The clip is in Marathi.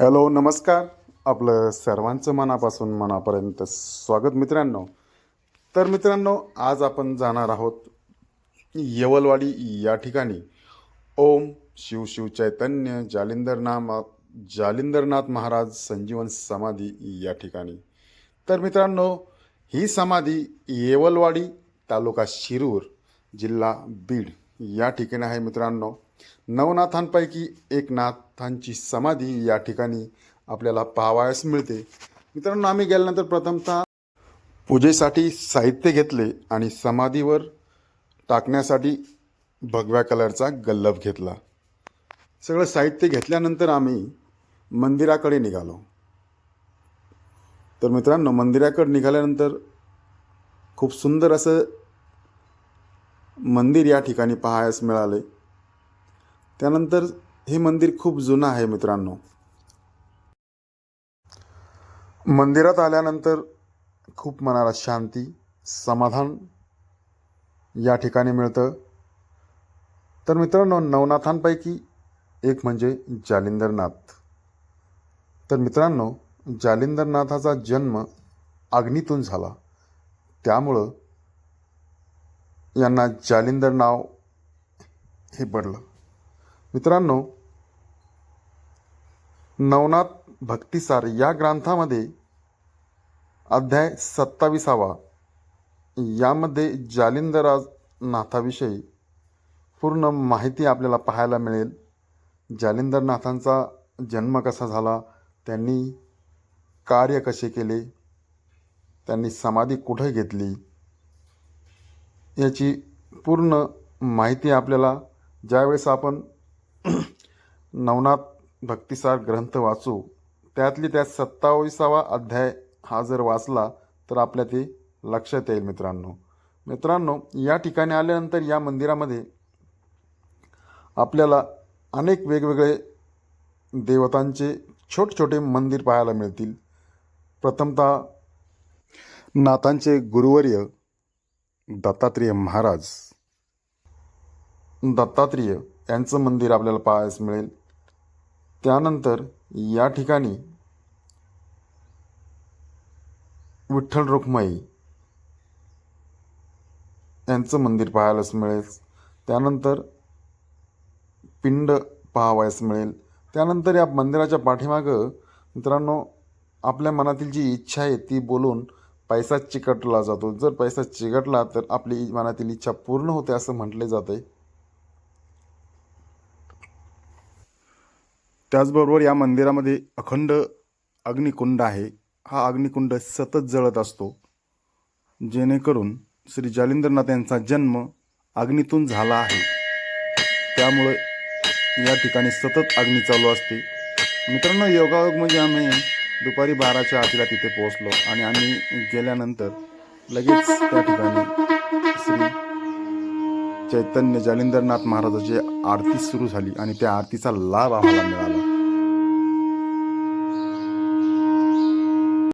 हॅलो नमस्कार. आपलं सर्वांचं मनापासून मनापर्यंत स्वागत मित्रांनो. तर मित्रांनो आज आपण जाणार आहोत येवलवाडी या ठिकाणी. ओम शिव शिव चैतन्य जालिंदरनाम जालिंदरनाथ महाराज संजीवन समाधी या ठिकाणी. तर मित्रांनो ही समाधी येवलवाडी तालुका शिरूर जिल्हा बीड. या ठिकाणी आहे मित्रांनो. नवनाथांपैकी एक नाथांची समाधी या ठिकाणी आपल्याला पाहावयास मिळते. मित्रांनो आम्ही गेल्यानंतर प्रथमतः पूजेसाठी साहित्य घेतले आणि समाधीवर टाकण्यासाठी भगव्या कलरचा गल्लभ घेतला. सगळं साहित्य घेतल्यानंतर आम्ही मंदिराकडे निघालो. तर मित्रांनो मंदिराकडे निघाल्यानंतर खूप सुंदर असं मंदिर या ठिकाणी पाहायस मिळाले. त्यानंतर हे मंदिर खूप जुनं आहे मित्रांनो. मंदिरात आल्यानंतर खूप मनाला शांती समाधान या ठिकाणी मिळतं. तर मित्रांनो नवनाथांपैकी एक म्हणजे जालिंदरनाथ. तर मित्रांनो जालिंदरनाथाचा जन्म अग्नीतून झाला. त्यामुळं यांना जालिंदर नाव हे पडलं. मित्रांनो नवनाथ भक्तिसार या ग्रंथामध्ये अध्याय सत्तावीसावा यामध्ये जालिंदराज नाथाविषयी पूर्ण माहिती आपल्याला पाहायला मिळेल. जालिंदरनाथांचा जन्म कसा झाला त्यांनी कार्य कसे केले त्यांनी समाधी कुठे घेतली याची पूर्ण माहिती आपल्याला ज्यावेळेस आपण नवनाथ भक्तिसार ग्रंथ वाचू त्यातली त्या सत्तावीसावा अध्याय हा जर वाचला तर आपल्या ते लक्षात येईल मित्रांनो. मित्रांनो या ठिकाणी आल्यानंतर या मंदिरामध्ये आपल्याला अनेक वेगवेगळे देवतांचे छोटे छोटे मंदिर पाहायला मिळतील. प्रथमतः नाथांचे गुरुवर्य दत्तात्रेय महाराज. दत्तात्रेय यांचं मंदिर आपल्याला पाहायस मिळेल. त्यानंतर या ठिकाणी विठ्ठल रुक्माई यांचं मंदिर पाहायलाच मिळेल. त्यानंतर पिंड पाहावयास मिळेल. त्यानंतर या मंदिराच्या पाठीमागं मित्रांनो आपल्या मनातील जी इच्छा आहे ती बोलून पैसा चिकटला जातो. जर पैसा चिकटला तर आपली मनातील इच्छा पूर्ण होते असं म्हटले जाते. त्याचबरोबर या मंदिरामध्ये अखंड अग्निकुंड आहे. हा अग्निकुंड सतत जळत असतो. जेणेकरून श्री जालिंदरनाथ यांचा जन्म अग्नीतून झाला आहे. त्यामुळे या ठिकाणी सतत अग्नी चालू असते. मित्रांनो योगायोग म्हणजे आम्ही दुपारी बाराच्या आतीला तिथे पोहोचलो आणि आम्ही गेल्यानंतर लगेच त्या ठिकाणी श्री चैतन्य जालिंदरनाथ महाराजाची आरती सुरू झाली आणि त्या आरतीचा लाभ आम्हाला मिळाला.